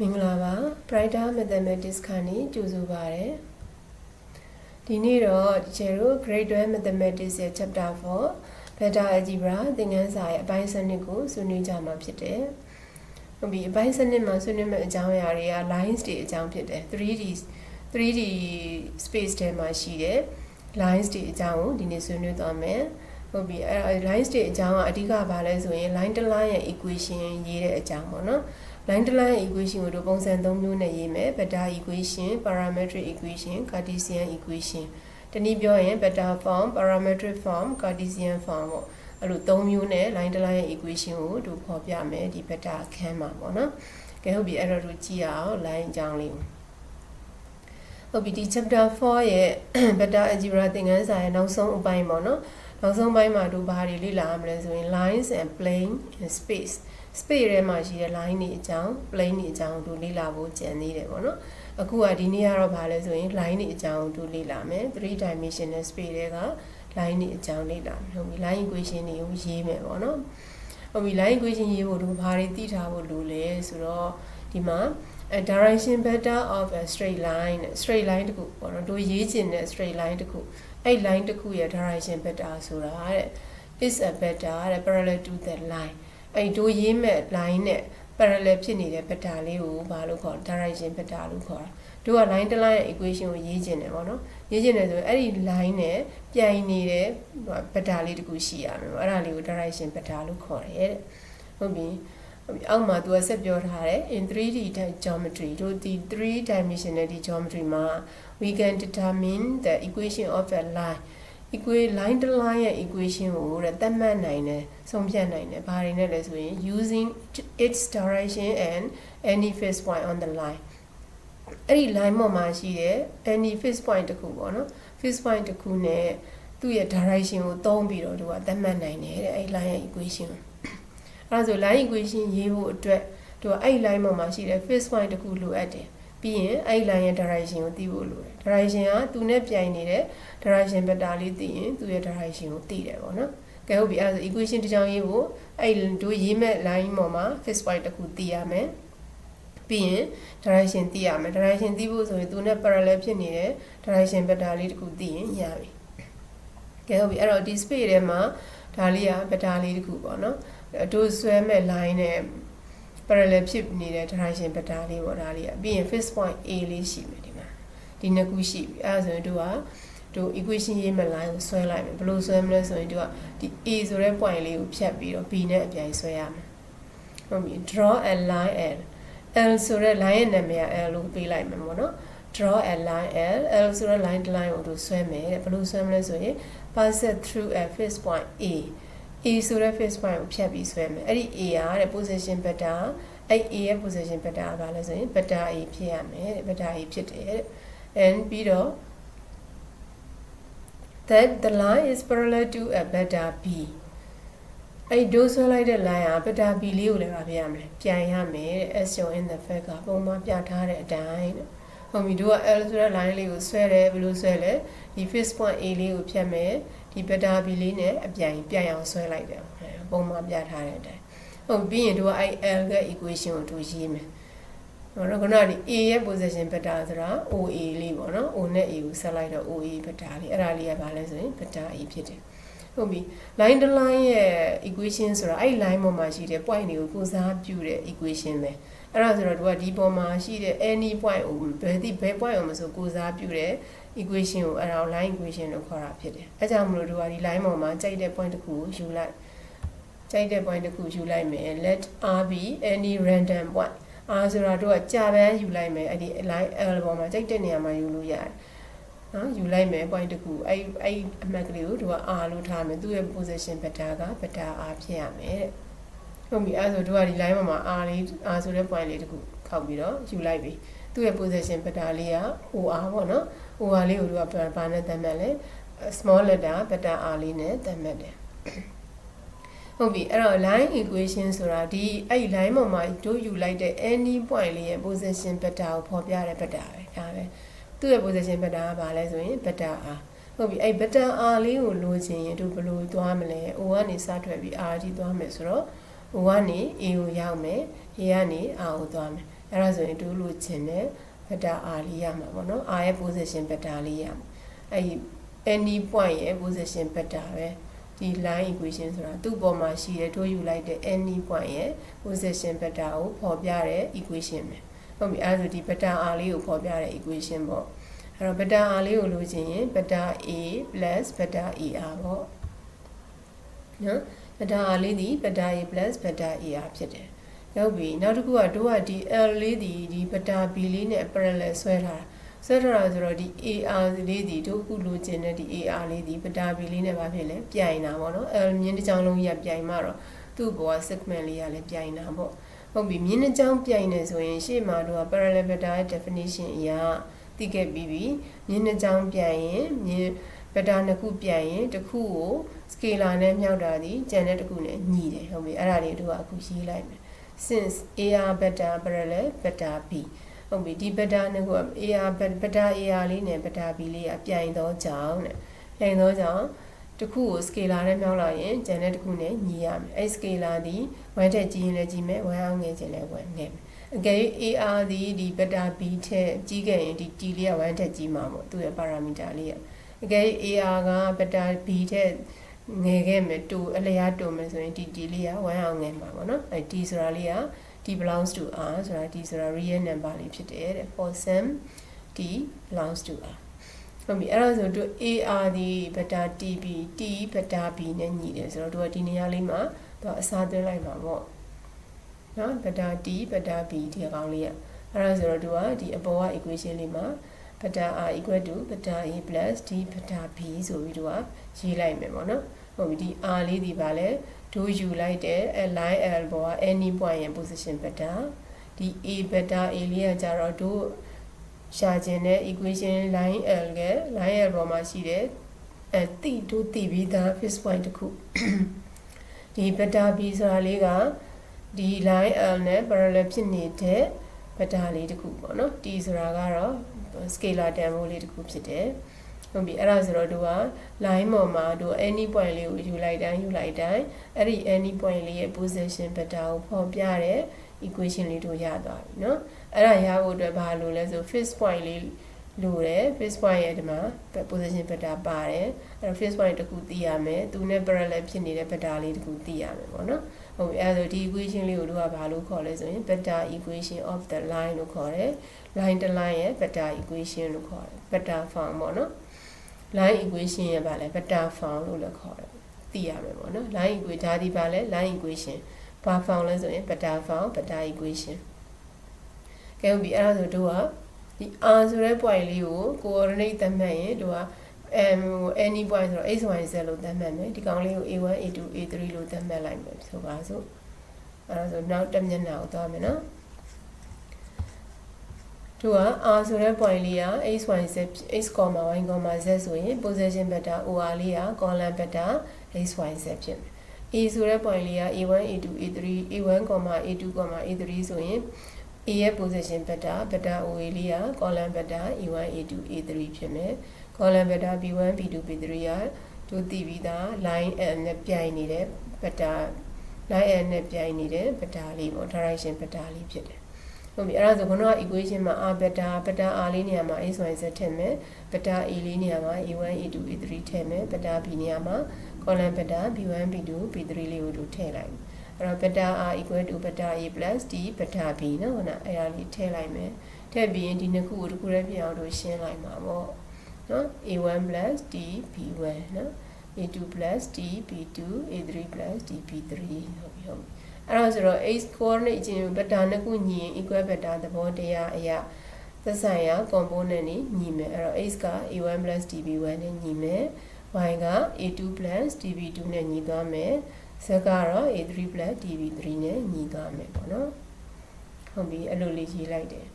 မင်္ဂလာပါ Brighter Mathematics ခန်းนี้ကြိုဆိုပါရစေဒီနေ့တော့ကျယ်တို့ Grade 12 Mathematics ရဲ့ Chapter 4 Beta Algebra သင်ခန်းစာရဲ့အပိုင်းစနစ်ကိုဆွေးနွေးကြမှာဖြစ်တယ်ဟုတ်ပြီအပိုင်းစနစ်မှာဆွေးနွေးမယ့်အကြောင်းအရာတွေက lines တွေအကြောင်းဖြစ်တယ် 3D 3D space ထဲမှာရှိတဲ့ lines တွေအကြောင်းကိုဒီနေ့ဆွေးနွေးသွားမယ်ဟုတ်ပြီအဲ lines တွေအကြောင်းကအဓိကဘာလဲဆိုရင် line တစ် line ရဲ့ equation ရေးတဲ့အကြောင်းပေါ့နော် line တစ် line equation ကိုတို့ပုံစံ၃မျိုးနဲ့ရေးမယ် vector equation parametric equation cartesian equation တနည်းပြောရင် vector form parametric form cartesian form ပေါ့အဲ့လို၃မျိုးနဲ့ line တစ် line ရဲ့ equation ကိုတို့ဖော်ပြမယ်ဒီ vector အခန်းမှာပေါ့နော်ကဲဟုတ်ပြီအဲ့တော့တို့ကြည့်အောင် line အကြောင်းလေးကိုဟုတ်ပြီဒီ chapter 4ရဲ့ vector algebra သင်ခန်းစာရဲ့နောက်ဆုံးအပိုင်းပေါ့နော်နောက်ဆုံးပိုင်းမှာတို့ဘာတွေလေ့လာရမလဲဆိုရင် lines and plane and space space ထဲမှာရှိတဲ့ line တွေအကြောင်း plane တွေအကြောင်းတို့လေ့လာဖို့ကြံသေးတယ်ပေါ့နော်အခုကဒီနေ့ကတော့ဘာလဲဆိုရင် line တွေအကြောင်းတို့လေ့လာမယ်3 dimensional space တွေက line တွေအကြောင်းလေ့လာမယ်ဟုတ်ပြီ line equation တွေကိုရေးမယ်ပေါ့နော်ဟုတ်ပြီ line equation ရေးဖို့တို့ဘာတွေသိထားဖို့လိုလဲဆိုတော့ဒီမှာ a direction vector of a straight line straight line တခုပေါ့နော်တို့ရေးချင်တဲ့ straight line တခုအဲ့ line တခုရဲ့ direction vector ဆိုတာတဲ့ is a vector တဲ့ parallel to that line အဲ့တို့ရေးမဲ့ line နဲ့ parallel ဖြစ်နေတဲ့ vector လေးကိုဘာလို့ခေါ် direction vector လို့ခေါ်တာတို့က line တစ် line ရဲ့ equation ကိုရေးချင်တယ်ပေါ့နော်ရေးချင်တယ်ဆိုရင်အဲ့ဒီ line နဲ့ပြိုင်နေတဲ့ vector လေးတခုရှိရမယ်ပေါ့အဲ့ဒါလေးကို direction vector လို့ခေါ်တယ်တဲ့ဟုတ်ပြီအောက်မှာသူကဆက်ပြောထားတယ် in 3D geometry တို့ဒီ 3 dimensional geometry မှာ we can determine the equation of a line equation line တစ် line ရဲ့ equation ကိုတဲ့သတ်မှတ်နိုင်တယ်ဆုံးဖြတ်နိုင်တယ်ဘာတွေနဲ့လဲဆိုရင် using its direction and any fixed point on the line အဲ့ဒီ line ပေါ်မှာရှိတဲ့ any fixed point တခုပေါ့နော် fixed point တခုနဲ့သူ့ရဲ့ direction ကိုသုံးပြီးတော့သူကသတ်မှတ်နိုင်တယ်တဲ့အဲ့ line ရဲ့ equation ကိုအဲ့ဒါဆို line equation ရေးဖို့အတွက်သူကအဲ့ line ပေါ်မှာရှိတဲ့ fixed point တခုလိုအပ်တယ် ပြီးရင်အဲ့ line ရဲ့ direction ကိုသိဖို့လိုတယ် direction ကသူနဲ့ပြိုင်နေတဲ့ direction vector လေးသိရင်သူ့ရဲ့ direction ကိုသိတယ်ပေါ့နော်ကဲဟုတ်ပြီအဲ့ဒါဆို equation တစ်ကြောင်းရေးဖို့အဲ့တို့ရေးမဲ့ line ပေါ်မှာ fixed point တခုသိရမယ်ပြီးရင် direction သိရမယ် direction သိဖို့ဆိုရင်သူနဲ့ parallel ဖြစ်နေတဲ့ direction vector လေးတခုသိရင်ရပြီကဲဟုတ်ပြီအဲ့တော့ဒီ space ထဲမှာဒါလေးက vector လေးတခုပေါ့နော်တို့ဆွဲမဲ့ line နဲ့ parallel ဖြစ်နေတဲ့ direction vector လေးပေါ့ဒါလေးကပြီးရင် fixed point A လေးရှိမယ်ဒီမှာဒီနှစ်ခုရှိပြီအဲ့ဒါဆိုရင်တို့ကတို့ equation ရေးမဲ့ line ကိုဆွဲလိုက်မယ်ဘယ်လိုဆွဲမလဲဆိုရင်တို့ကဒီ A ဆိုတဲ့ point လေးကိုဖြတ်ပြီးတော့ B နဲ့အပြိုင်ဆွဲရမယ်ဟုတ်ပြီ draw a line L L ဆိုတဲ့ line ရဲ့နာမည်က L လို့ပေးလိုက်မယ်ပေါ့နော် draw a line L L ဆိုတဲ့ line တစ် line ကိုတို့ဆွဲမယ်တဲ့ဘယ်လိုဆွဲမလဲဆိုရင် pass it through a fixed point A A ဆိုတဲ့ fixed point ကိုဖြတ်ပြီးဆွဲမယ်အဲ့ဒီ A ကတဲ့ position vector အဲ့ A ရဲ့ position vector ကဘာလဲဆိုရင် vector A ဖြစ်ရမယ်တဲ့ vector A ဖြစ်တယ်တဲ့ and ပြီးတော့ that the line is parallel to a vector B အဲ့ဒိုးဆွဲလိုက်တဲ့ line က vector B လေးကိုလည်းမပြရမယ်ပြိုင်ရမယ်တဲ့ as shown in the fact ကပုံမှန်ပြထားတဲ့အတိုင်းတဲ့ဟုတ်ပြီတို့က L ဆိုတဲ့ line လေးကိုဆွဲတယ်ဘယ်လိုဆွဲလဲဒီ fixed point A လေးကိုဖြတ်မယ် ဒီ vector B လေးနဲ့အပြိုင်ပြိုင်အောင်ဆွဲလိုက်တယ်ပုံမှန်ပြထားတဲ့အတိုင်းဟုတ်ပြီးရင်တို့ကအဲ့ L က equation ကိုတို့ရေးမယ်ဟောတော့ခုနကဒီ A ရဲ့ position vector ဆိုတာ OA လေးပေါ့နော် O နဲ့ A ကိုဆက်လိုက်တော့ OA vector လေးအဲ့ဒါလေးကဘာလဲဆိုရင် vector A ဖြစ်တယ် ဟုတ်ပြီ line တစ် line ရဲ့ equation ဆိုတာအဲ့ line ပေါ်မှာရှိတဲ့ point တွေကိုကိုစားပြုတဲ့ equation ပဲအဲ့ဒါဆိုတော့တို့ကဒီပေါ်မှာရှိတဲ့ any point ကိုဘယ်တိဘယ် point ကိုမဆိုကိုစားပြုတဲ့ equation ကိုအဲ့ဒါ line equation လို့ခေါ်တာဖြစ်တယ်အဲကြောင့်မလို့တို့ကဒီ line ပေါ်မှာကြိုက်တဲ့ point တစ်ခုကိုယူလိုက်ကြိုက်တဲ့ point တစ်ခုယူလိုက်မယ် let r be any random point အာဆိုတော့တို့ကကြာပန်းယူလိုက်မယ်အဲ့ဒီ line l ပေါ်မှာကြိုက်တဲ့နေရာမှာယူလို့ရတယ် နော်ယူလိုက်မယ် point တစ်ခုအဲ့အဲ့အမှတ်ကလေးကိုတို့က r လို့ထားမယ်သူ့ရဲ့ position vector က vector r ဖြစ်ရမယ်တဲ့ဟုတ်ပြီအဲ့ဆိုတို့ကဒီ line ပေါ်မှာ r လေး r ဆိုတဲ့ point လေးတစ်ခုခောက်ပြီးတော့ယူလိုက်ပြီသူ့ရဲ့ position vector လေးက or ပေါ့နော် or လေးကိုတို့ကဘာနဲ့သတ်မှတ်လဲ small letter vector r လေးနဲ့သတ်မှတ်တယ်ဟုတ်ပြီအဲ့တော့ line equation ဆိုတာဒီအဲ့ line ပေါ်မှာတို့ယူလိုက်တဲ့ any point လေးရဲ့ position vector ကိုဖော်ပြတဲ့ vector ပဲဒါပဲ သူ့ရဲ့ position vector ကဘာလဲဆိုရင် vector r ဟုတ်ပြီအဲ့ vector r လေးကိုလိုချင်ရင်တို့ဘယ်လိုသွားမလဲ o ကနေစထွက်ပြီး r ကြီးသွားမယ်ဆိုတော့ o ကနေ a ကိုရောက်မယ် a ကနေ r ကိုသွားမယ်အဲ့ဒါဆိုရင်တို့လို့ချင်တဲ့ vector r လေးရမှာပေါ့နော် r ရဲ့ position vector လေးရမှာအဲ့ဒီ any point ရဲ့ position vector ပဲဒီ line equation ဆိုတာသူ့ပေါ်မှာရှိတဲ့ထိုးယူလိုက်တဲ့ any point ရဲ့ position vector ကိုဖော်ပြတဲ့ equation ပဲ ဟုတ်ပြီအဲ့ဒါဆိုဒီ vector r လေးကိုဖော်ပြတဲ့ equation ပေါ့အဲ့တော့ vector r လေးကိုလိုချင်ရင် vector a vector er ပေါ့နော် vector r လေးဒီ vector a vector er ဖြစ်တယ်ရောက်ပြီနောက်တစ်ခုကတို့ကဒီ L လေးဒီဒီ vector B လေးနဲ့ parallel ဆွဲထားတာဆွဲထားတာဆိုတော့ဒီ AR လေးဒီတို့ခုလိုချင်တဲ့ဒီ AR လေးဒီ vector B လေးနဲ့ဘာဖြစ်လဲပြိုင်တာပေါ့နော် L မြင်းတစ်ချောင်းလုံးကြီးကပြိုင်မှတော့သူ့ဘောက segment လေးကလည်းပြိုင်တာပေါ့ ဟုတ်ပြီမြင်းတစ်ချောင်းပြိုင်နေဆိုရင်ရှေ့မှာတို့က parallel vector ရဲ့ definition အရာသိခဲ့ပြီးပြီမြင်းတစ်ချောင်းပြိုင်ရင်မြင်းဗက်တာနှစ်ခုပြိုင်ရင်တစ်ခုကို scalar နဲ့မြှောက်တာဒီကျန်တဲ့တစ်ခုနဲ့ညီတယ်ဟုတ်ပြီအဲ့ဒါလေးတို့ကအခုရေးလိုက်မယ် since AR beta parallel beta B ဟုတ်ပြီဒီ beta နဲ့က AR beta AR လေးနဲ့ beta B လေးကပြိုင်တော့ကြောင်းတဲ့ပြိုင်တော့ကြောင်း တစ်ခုကို scalar နဲ့မြောက်လာရင်ကျန်တဲ့တစ်ခုနဲ့ညီရမယ်အဲ scalar ဒီ1ထက်ကြီးရင်လည်းကြီးမယ်1အောင်ငယ်ချင်လည်း1ငယ်မယ်အကယ်၍ AR ဒီဒီ beta B ထက်ကြီးခဲ့ရင်ဒီ T လေးက1ထက်ကြီးမှာပေါ့သူ့ရဲ့ parameter လေးကအကယ်၍ AR က beta B ထက်ငယ်ခဲ့မယ်တူအလျားတူမယ်ဆိုရင်ဒီ T လေးက1အောင်ငယ်မှာပေါ့နော်အဲ T ဆိုတာလေးက T belongs to R ဆိုတာ T ဆိုတာ real number လေးဖြစ်တယ်တဲ့ for sum T belongs to R ဟုတ်ပြီအဲ့ဒါဆိုတို့ AR ဒီ beta TB T beta B နဲ့ညီတယ်ဆိုတော့တို့ကဒီနေရာလေးမှာတော့အစားသွင်းလိုက်မှာပေါ့နော် beta T beta B ဒီအကောင်လေးอ่ะအဲ့ဒါဆိုတော့တို့ကဒီအပေါ်က equation လေးမှာ beta R equal to beta A plus D beta B ဆိုပြီးတို့ကရေးလိုက်မယ်ပေါ့နော်ဟုတ်ပြီဒီ R လေးဒီပါလဲတို့ယူလိုက်တဲ့ line L ပေါ်က any point ရဲ့ position beta ဒီ A beta A လေးကကြတော့တို့ ရှာခြင်းတဲ့ equation line L က line L ပေါ်မှာရှိတဲ့အဲတိတို့တိပြီးသား fixed point တစ်ခုဒီ beta B ဆိုတာလေးကဒီ line L နဲ့ parallel ဖြစ်နေတဲ့ beta လေးတစ်ခုပေါ့နော် T ဆိုတာကတော့ scalar တန်ဖိုးလေးတစ်ခုဖြစ်တယ်ဟုတ်ပြီအဲ့ဒါဆိုတော့တို့က line ပေါ်မှာတို့ any point လေးကိုယူလိုက်တိုင်းယူလိုက်တိုင်းအဲ့ဒီ any point လေးရဲ့ position beta ကိုဖော်ပြတဲ့ equation လေးတို့ရသွားပြီเนาะ အဲ့ဒါရဖို့အတွက်ဘာလို့လဲဆို fixed point လေးလိုတယ် fixed point ရဲ့ဒီမှာ position beta ပါတယ်အဲ့တော့ fixed point တစ်ခုသိရမယ်သူနဲ့ parallel ဖြစ်နေတဲ့ beta လေးတစ်ခုသိရမယ်ပေါ့နော်ဟုတ်ပြီအဲ့ဒါဆိုဒီ equation လေးကိုတို့ကဘာလို့ခေါ်လဲဆိုရင် beta equation of the line လို့ခေါ်တယ် line တစ် line ရဲ့ beta equation လို့ခေါ်တယ် beta form ပေါ့နော် line equation ရဲ့ဗာလဲ beta form လို့လည်းခေါ်တယ်သိရမယ်ပေါ့နော် line equation ဒါဒီဗာလဲ line equation ဘာ form လဲဆိုရင် beta form beta equation ကဲဟုတ်ပြီအဲ့ဒါဆိုတို့ကဒီ r ဆိုတဲ့ point လေးကို coordinate သတ်မှတ်ရင်တို့က m any point ဆိုတော့ x y z လို့သတ်မှတ်မယ်ဒီကောင်လေးကို a1 a2 a3 လို့သတ်မှတ်လိုက်မယ်ဆိုပါစို့အဲ့ဒါဆိုနောက်တစ်မျက်နှာကိုသွားမယ်နော်တို့က r ဆိုတဲ့ point လေးက x y z x, y z ဆိုရင် position vector or လေးက column vector x y z ဖြစ်မယ် a ဆိုတဲ့ point လေးက a1 a2 a3 a1, a2, a3 ဆိုရင် a ရဲ့ position vector vector OA လေးက column vector a1 a2 a3 ဖြစ်မယ် column vector b1 b2 b3 ကတို့တည်ပြီးသား line n နဲ့ပြိုင်နေတဲ့ vector line n နဲ့ပြိုင်နေတဲ့ vector လေးပေါ့ direction vector လေးဖြစ်တယ်ဟုတ်ပြီအဲ့ဒါဆိုခုနက equation မှာ r vector vector r လေးနေရာမှာ x y z ထည့်မယ် vector a လေးနေရာမှာ a1 a2 a3 ထည့်မယ် vector b နေရာမှာ column vector b1 b2 b3 လေးကိုတို့ထည့်လိုက် အဲ့တော့ beta r equal to beta a plus d beta b နော်ဟုတ်လားအဲ့ဒါလေးထည့်လိုက်မယ်ထည့်ပြီးရင်ဒီနှစ်ခုကိုတစ်ခုတည်းပြင်အောင်တို့ရှင်းလိုက်မှာပေါ့နော် a1 plus d b1 နော် a2 plus d b2 a3 plus d b3 ဟုတ်ပြီဟုတ်ပြီအဲ့ဒါဆိုတော့ x coordinate ချင်း beta နှစ်ခုညီရင် equal beta သဘောတရားအရာသက်ဆိုင်ရာ component တွေညီမယ်အဲ့တော့ x က a1 plus db1 နဲ့ညီမယ် y က a2 plus db2 နဲ့ညီသွားမယ် ဇက်ကတော့ a3 db3 နဲ့ညီသွားမယ်ပေါ့နော်ဟုတ်ပြီအဲ့လိုလေးရေးလိုက်တယ်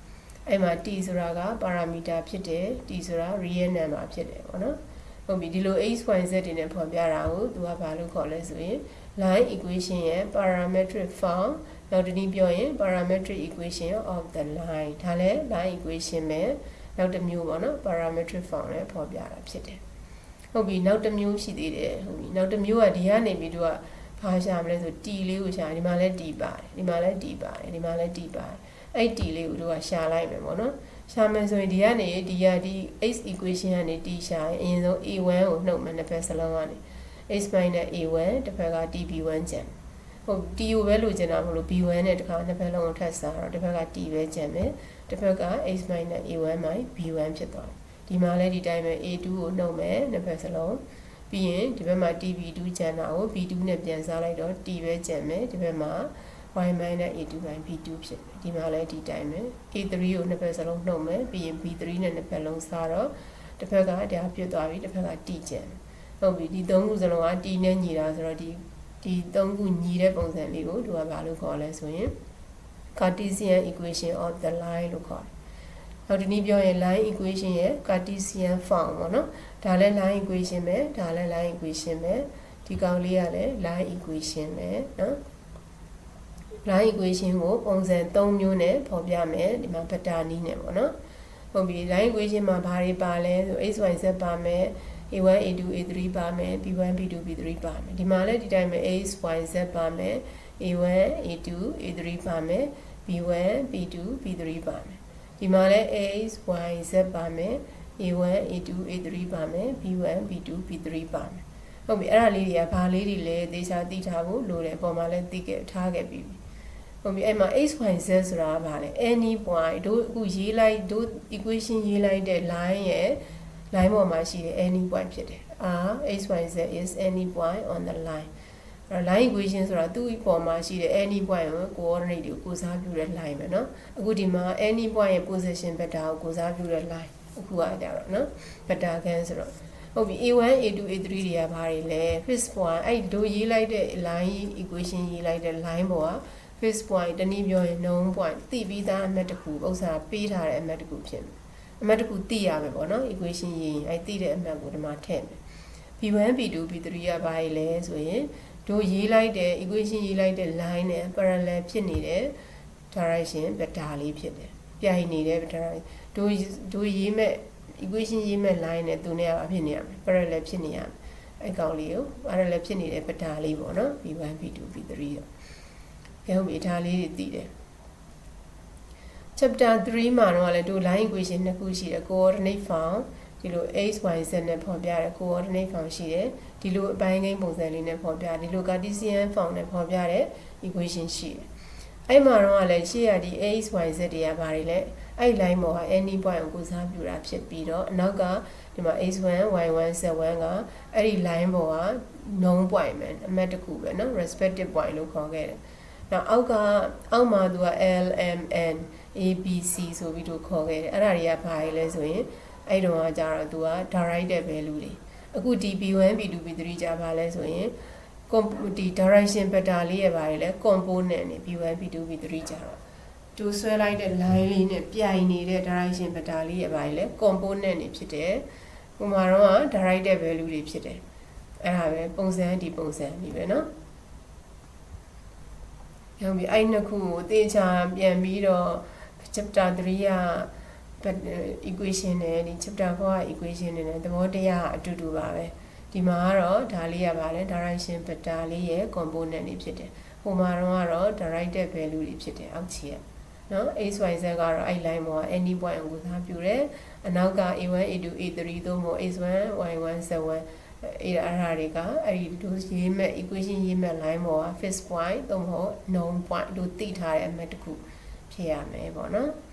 အဲ့မှာ t ဆိုတာက parameter ဖြစ်တယ် t ဆိုတာ real number ဖြစ်တယ်ပေါ့နော်ဟုတ်ပြီဒီလို x y z တွေနဲ့ဖော်ပြတာကိုသူကဘာလို့ခေါ်လဲဆိုရင် line equation ရဲ့ parametric form နောက်တနည်းပြောရင် parametric equation of the line ဒါလည်း line equation ပဲနောက်တစ်မျိုးပေါ့နော် parametric form နဲ့ဖော်ပြတာဖြစ်တယ်ဟုတ်ပြီနောက်တစ်မျိုးရှိသေးတယ်ဟုတ်ပြီနောက်တစ်မျိုးကဒီကနေပြီးတော့ ဘာရှာမလဲဆို t လေးကိုရှာဒီမှာလည်း t ပါတယ်ဒီမှာလည်း t ပါတယ်ဒီမှာလည်း t ပါတယ်အဲ့ t လေးကိုတို့ကရှာလိုက်မယ်ပေါ့နော်ရှာမယ်ဆိုရင်ဒီကနေဒီကဒီ x equation ကနေ t ရှာရင်အရင်ဆုံး a1 ကိုနှုတ်မယ်နှစ်ဖက်စလုံးကနေ x minus a1 တစ်ဖက်က tb1 ကျန်ဟုတ် t ကိုပဲလိုချင်တာမလို့ b1 နဲ့တစ်ခါနှစ်ဖက်လုံးကိုထပ်စားတော့တစ်ဖက်က t ပဲကျန်မယ်တစ်ဖက်က x minus a1 by b1 ဖြစ်သွားတယ်ဒီမှာလည်းဒီတိုင်းပဲ a2 ကိုနှုတ်မယ်နှစ်ဖက်စလုံး ပြီးရင်ဒီဘက်မှာ tb2 ကျန်တာကို b2 နဲ့ပြန်စားလိုက်တော့ t ပဲကျန်မယ်ဒီဘက်မှာ y minus a2 by b2 ဖြစ်တယ်ဒီမှာလည်းဒီတိုင်းပဲ a3 ကိုနှစ်ဖက်စလုံးနှုတ်မယ်ပြီးရင် b3 နဲ့နှစ်ဖက်လုံးစားတော့တစ်ဖက်ကဒါပြတ်သွားပြီတစ်ဖက်က t ကျန်ဟုတ်ပြီဒီသုံးခုစလုံးက t နဲ့ညီတာဆိုတော့ဒီဒီသုံးခုညီတဲ့ပုံစံလေးကိုသူကဘာလို့ခေါ်လဲဆိုရင် Cartesian equation of the line လို့ခေါ်တယ်။ နောက်ဒီနည်းပြောရင် line equation ရဲ့ Cartesian form ပေါ့နော်။ဒါလည်း line equation ပဲဒါလည်း line equation ပဲဒီကောင်လေးကလည်း line equation ပဲနော်။ line equation ကိုပုံစံ3မျိုးနဲ့ဖော်ပြမယ်ဒီမှာဗတာနီးနဲ့ပေါ့နော်။ဟုတ်ပြီ line equation မှာဘာတွေပါလဲဆို x y z ပါမယ် a1 a2 a3 ပါမယ် b1 b2 b3 ပါမယ်ဒီမှာလည်းဒီတိုင်းပဲ x y z ပါမယ် a1 a2 a3 ပါမယ် b1 b2 b3 ပါမယ် ဒီမှာလည်း x y z ပါမယ် a1 a2 a3 ပါမယ် b1 b2 b3 ပါမယ်ဟုတ်ပြီအဲ့ဒါလေးတွေကဘာလေးတွေလဲသေချာသိထားဖို့လိုတယ်အပေါ်မှာလည်းသိခဲ့ထားခဲ့ပြီးပြီဟုတ်ပြီအဲ့မှာ x y z ဆိုတာကဘာလဲ any point တို့အခုရေးလိုက်တို့ equation ရေးလိုက်တဲ့ line ရဲ့ line ပေါ်မှာရှိတဲ့ any point ဖြစ်တယ် r x y z is any point on the line line equation ဆိုတာသူ့အပေါ်မှာရှိတဲ့ any point ကို coordinate တွေကိုကိုစားပြုတဲ့ line ပဲเนาะအခုဒီမှာ any point ရဲ့ position vector ကိုကိုစားပြုတဲ့ line အခုကကြတော့เนาะ vector ခန်းဆိုတော့ဟုတ်ပြီ a1 a2 a3 တွေကဘာတွေလဲ fixed point အဲ့တို့ရေးလိုက်တဲ့ line equation ရေးလိုက်တဲ့ line ပေါ်က fixed point တနည်းပြောရင် known point သိပြီးသားအမှတ်တစ်ခုဥစ္စာပေးထားတဲ့အမှတ်တစ်ခုဖြစ်မယ်အမှတ်တစ်ခုသိရမယ်ပေါ့နော် equation ရေးရင်အဲ့သိတဲ့အမှတ်ကိုဒီမှာထည့်မယ် b1 b2 b3 ကဘာတွေလဲဆိုရင် တို့ရေးလိုက်တဲ့ equation ရေးလိုက်တဲ့ line နဲ့ parallel ဖြစ်နေတဲ့ direction vector လေးဖြစ်တယ်ပြိုင်နေတဲ့ vector တို့တို့ရေးမဲ့ equation ရေးမဲ့ line နဲ့သူနဲ့အဖြစ်နေရမယ် parallel ဖြစ်နေရမယ်အဲ့ကောင်လေးကို parallel ဖြစ်နေတဲ့ vector လေးပေါ့နော် b1 b2 b3 တော့အဲဟုတ်ပြီဒါလေးတွေသိတယ် chapter 3မှာတော့လည်းတို့ line equation နှစ်ခုရှိတယ် coordinate form ဒီလို x y z နဲ့ဖော်ပြတဲ့ coordinate form ရှိတယ် ဒီလိုအပိုင်းကိန်းပုံစံလေးနဲ့ဖော်ပြဒီလို cartesian form နဲ့ဖော်ပြတဲ့ equation ရှိတယ်အဲ့မှာတော့လည်းရှေ့ရဒီ x y z တွေကဘာတွေလဲအဲ့ line ပေါ်က any point ကိုကိုစားပြုတာဖြစ်ပြီးတော့အနောက်ကဒီမှာ x1 y1 z1 ကအဲ့ဒီ line ပေါ်က known point ပဲအမှတ်တစ်ခုပဲเนาะ respective point လို့ခေါ်ခဲ့တယ်နောက်အောက်ကအောက်မှာသူက L M N A B C ဆိုပြီးတော့ခေါ်ခဲ့တယ်အဲ့ဒါတွေကဘာတွေလဲဆိုရင်အဲ့တုန်းကကြတော့သူက directed value တွေ အခုဒီ B1 B2 B3 ကြာပါလဲဆိုရင်ဒီ direction vector လေးရပါတယ်လဲ component နဲ့ B1 B2 B3 ကြာတော့သူဆွဲလိုက်တဲ့ line လေးနဲ့ပြိုင်နေတဲ့ direction vector လေးရပါတယ်လဲ component တွေဖြစ်တယ်ဟိုမှာတော့ directed value တွေဖြစ်တယ်အဲ့ဒါပဲပုံစံဒီပုံစံဒီပဲเนาะရောပြီအဲ့နှစ်ခုကိုအသေးချာပြန်ပြီးတော့ chapter 3က equation နဲ့ဒီ chapter 4က equation နဲ့သဘောတရားအတူတူပါပဲဒီမှာကတော့ဒါလေးရပါတယ် direction vector လေးရဲ့ component တွေဖြစ်တယ်ဟိုမှာတော့ကတော့ directed value တွေဖြစ်တယ်အောက်ခြေကနော် x y z ကတော့အဲ့ line ပေါ်က any point ကိုသားပြုတယ်အနောက်က a1 a2 a3 သို့မဟုတ် x1 y1 z1 အဲ့ဒါအားတွေကအဲ့ဒီတို့ရေးမဲ့ equation ရေးမဲ့ line ပေါ်က fixed point သို့မဟုတ် known point တို့သိထားတဲ့အမှတ်တစ်ခုဖြစ်ရမယ်ပေါ့နော်။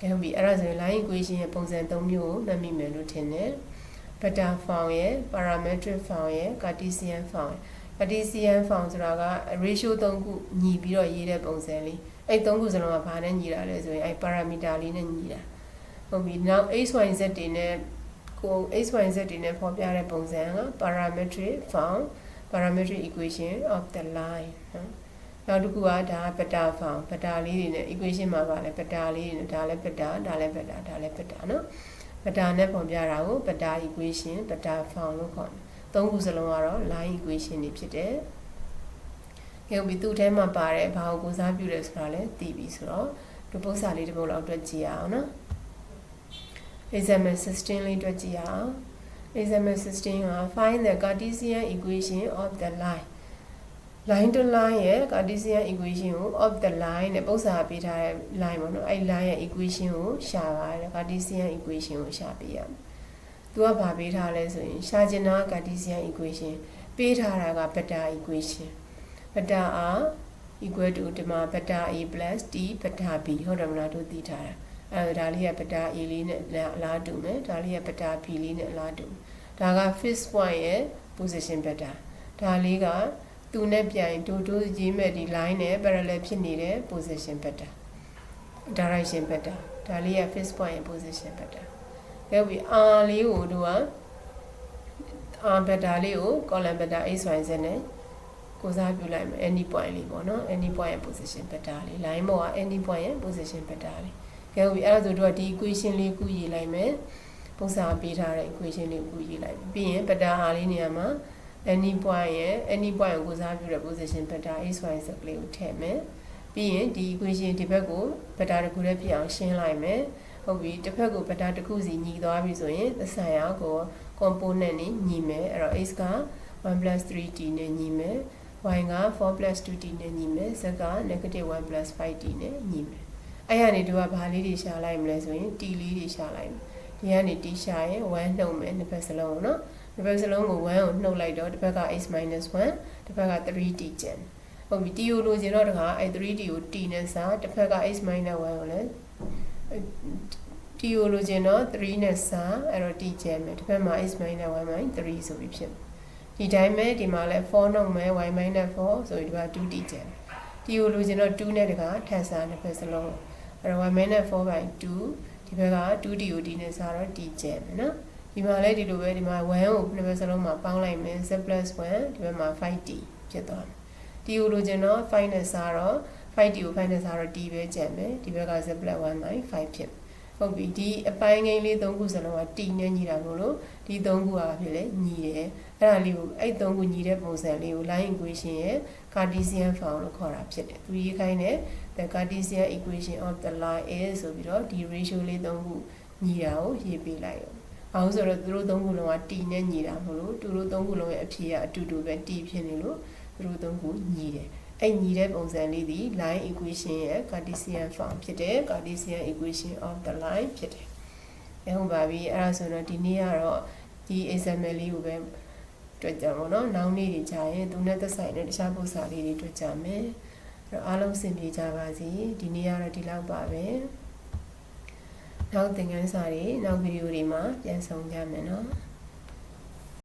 ကဲဟုတ်ပြီအဲ့ဒါဆိုရင် line equation ရဲ့ပုံစံ၃မျိုးကိုမှတ်မိမယ်လို့ထင်တယ်။ vector form ရဲ့ parametric form ရဲ့ cartesian form cartesian form ဆိုတာက ratio ၃ခုညီပြီးတော့ရေးတဲ့ပုံစံလေး။အဲ့၃ခုစလုံးကဘာနဲ့ညီတာလဲဆိုရင်အဲ့ parameter လေးနဲ့ညီတာ။ဟုတ်ပြီ။ now x y z တွေနဲ့ကို x y z တွေနဲ့ဖော်ပြတဲ့ပုံစံက parametric form parametric equation of the line နော် နောက်တစ်ခုကဒါပတာ form ပတာလေးတွေနဲ့ equation မှာပါလဲပတာလေးတွေနဲ့ဒါလည်းပတာဒါလည်းပတာဒါလည်းပတာနော်ပတာနဲ့ပုံပြတာကိုပတာ equation ပတာ form လို့ခေါ်တယ်သုံးခုစလုံးကတော့ line equation တွေဖြစ်တယ်ကဲပြီးသူ့ထဲမှာပါတယ်ဘာကိုကိုစားပြုတယ်ဆိုတာလည်းသိပြီဆိုတော့ဒီပု္ပ္ပစာလေးတစ်ပုဒ်လောက်တွေ့ကြည့်ရအောင်နော် example 16လေးတွေ့ကြည့်ရအောင် example 16က find the cartesian equation of the line line to line ရဲ့ Cartesian equation ကို of the line နဲ့ပုံစံပေးထားတဲ့ line ပေါ့နော်အဲ့ line ရဲ့ equation ကိုရှာပါတယ် Cartesian equation ကိုရှာပေးရမယ်။ तू ကဘာပေးထားလဲဆိုရင်ရှာကျင်တာ Cartesian equation ပေးထားတာက vector equation vector r equal to ဒီမှာ vector a plus t vector b ဟုတ်တယ်မလားတို့သိထားတာအဲဒါလေးက vector a လေးနဲ့အလားတူမယ်ဒါလေးက vector b လေးနဲ့အလားတူဒါက fixed point ရဲ့ position vector ဒါလေးက သူနဲ့ပြိုင်တူတူရေးမဲ့ဒီ line နဲ့ parallel ဖြစ်နေတဲ့ position vector direction vector ဒါလေးက fixed point ရဲ့ position vector ကဲပြီ r လေးကိုတို့က r vector လေးကို column vector x y z နဲ့ကိုစားပြုလိုက်မယ် any point လေးပေါ့နော် any point ရဲ့ position vector လေး line ပေါ်က any point ရဲ့ position vector လေးကဲပြီအဲ့ဒါဆိုတော့ဒီ equation လေးကူရေးလိုက်မယ်ပုံစံပေးထားတဲ့ equation လေးကူရေးလိုက်ပြီးရင် vector r လေးနေရာမှာ any point ရဲ့ any point ကိုကိုစားပြုတဲ့ position vector x y z ကလေးကိုထည့်မယ်ပြီးရင်ဒီ equation ဒီဘက်ကို vector တစ်ခုတည်းဖြစ်အောင်ရှင်းလိုက်မယ်ဟုတ်ပြီတစ်ဖက်ကို vector တစ်ခုစီညီသွားပြီဆိုရင်သက်ဆိုင်ရာကို component နေညီမယ်အဲ့တော့ x က 1 3t နဲ့ညီမယ် y က 4 2t နဲ့ညီမယ် z က negative 1 5t နဲ့ညီမယ်အဲ့ရနေတို့ကဘာလေးတွေရှာလိုက်မလဲဆိုရင် t လေးတွေရှာလိုက်မယ်ဒီကနေ t ရှာရင်1နှုတ်မယ်နှစ်ဖက်စလုံးကိုနော်တ စ်ဖက်စလုံးကို1ကိုနှုတ်လိုက်တော့တစ်ဖက်က x 1တစ်ဖက်က 3t ကျန်ဟုတ်ပြီ t ကိုလိုချင်တော့တခါအဲ 3t ကို t နဲ့စားတစ်ဖက်က x 1ကိုလည်း t ကိုလိုချင်တော့3နဲ့စားအဲ့တော့ t ကျန်မယ်တစ်ဖက်မှာ x 1 3ဆိုပြီးဖြစ်ဒီတိုင်းပဲဒီမှာလဲ4နှုတ်မယ် y 4ဆိုပြီးဒီက 2t ကျန် t ကိုလိုချင်တော့2နဲ့တခါထပ်စားတစ်ဖက်စလုံးအဲ့တော့ y 4 by 2ဒီဘက်က 2t ကို d နဲ့စားတော့ t ကျန်မယ်နော် ဒီမှာလည်းဒီလိုပဲဒီမှာ1ကိုနှစ်ဘက်စလုံးမှာပေါင်းလိုက်မယ် z 1ဒီဘက်မှာ 5t ဖြစ်သွားမယ် t ကိုလိုချင်တော့ 5နဲ့စားတော့ 5t ကို5နဲ့စားတော့ t ပဲကျန်မယ်ဒီဘက်က z 1 5ဖြစ်ဟုတ်ပြီဒီအပိုင်းငိမ့်လေး၃ခုစလုံးက t နဲ့ညီတာမို့လို့ဒီ၃ခုကဖြစ်လေညီတယ်အဲ့ဒါလေးကိုအဲ့၃ခုညီတဲ့ပုံစံလေးကို line equation ရဲ့ Cartesian form လို့ခေါ်တာဖြစ်တယ်သူရေးခိုင်းတဲ့ the Cartesian equation of the line is ဆိုပြီးတော့ဒီ ratio လေး၃ခုညီတာကိုရေးပေးလိုက်ရော အောင်ဆိုတော့သူတို့သုံးခုလုံးက t နဲ့ညီတာမလို့သူတို့သုံးခုလုံးရဲ့အဖြေကအတူတူပဲ t ဖြစ်နေလို့သူတို့သုံးခုညီတယ်အဲ့ညီတဲ့ပုံစံလေးဒီ line equation ရဲ့ Cartesian form ဖြစ်တယ် Cartesian equation of the line ဖြစ်တယ်အဲဟုတ်ပါပြီအဲ့ဒါဆိုတော့ဒီနေ့ကတော့ဒီ example လေးကိုပဲတွေ့ကြပါတော့နောက်နေ့တွေကြာရင်သူနဲ့သက်ဆိုင်တဲ့တခြားပု္ပ္ပစာလေးတွေတွေ့ကြမယ်အဲ့တော့အားလုံးအဆင်ပြေကြပါစေဒီနေ့ကတော့ဒီလောက်ပါပဲ နောက်သင်ခန်းစာတွေနောက်ဗီဒီယိုတွေမှာပြန်ဆောင်ကြမယ်နော်